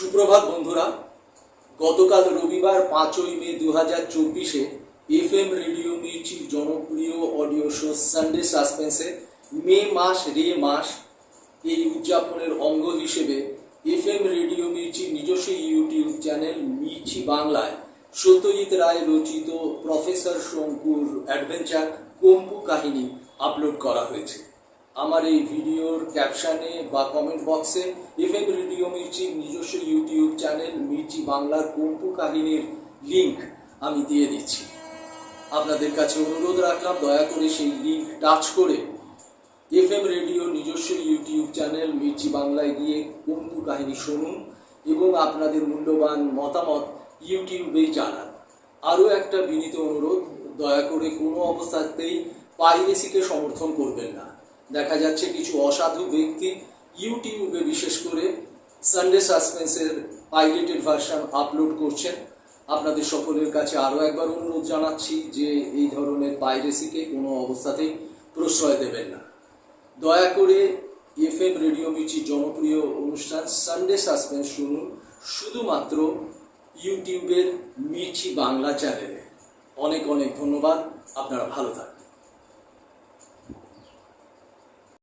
সুপ্রভাত বন্ধুরা, গতকাল রবিবার পাঁচই মে দু হাজার চব্বিশে এফ এম রেডিও মির্চির জনপ্রিয় অডিও শো সানডে সাসপেন্সে মে মাস রে মাস এই উদযাপনের অঙ্গ হিসেবে এফ এম রেডিও মির্চির নিজস্ব ইউটিউব চ্যানেল মির্চি বাংলায় সত্যজিৎ রায় রচিত প্রফেসর শঙ্কুর অ্যাডভেঞ্চার কম্পু কাহিনী আপলোড করা হয়েছে। আমার এই ভিডিওর ক্যাপশানে বা কমেন্ট বক্সে এফ এম রেডিও মির্চির চ্যানেল মির্চি বাংলার কম্পু কাহিনীর লিংক আমি দিয়ে দিচ্ছি। আপনাদের কাছে অনুরোধ রাখলাম, দয়া করে সেই লিঙ্ক টাচ করে এফ এম রেডিও নিজস্ব ইউটিউব চ্যানেল মির্চি বাংলায় গিয়ে কম্পু কাহিনী শুনুন এবং আপনাদের মূল্যবান মতামত ইউটিউবেই জানান। আরও একটা বিনীত অনুরোধ, দয়া করে কোনো অবস্থাতেই পাইরেসিকে সমর্থন করবেন না। দেখা যাচ্ছে কিছু অসাধু ব্যক্তি ইউটিউবে বিশেষ করে সানডে সাসপেন্সের পাইরেটেড ভার্সন আপলোড করছেন। আপনাদের সকলের কাছে আরও একবার অনুরোধ জানাচ্ছি যে এই ধরনের পাইরেসিকে কোনো অবস্থাতেই প্রশ্রয় দেবেন না। দয়া করে এফ এম রেডিও মির্চির জনপ্রিয় অনুষ্ঠান সানডে সাসপেন্স শুনুন শুধুমাত্র ইউটিউবের মির্চি বাংলা চ্যানেলে। অনেক অনেক ধন্যবাদ, আপনারা ভালো থাকবেন।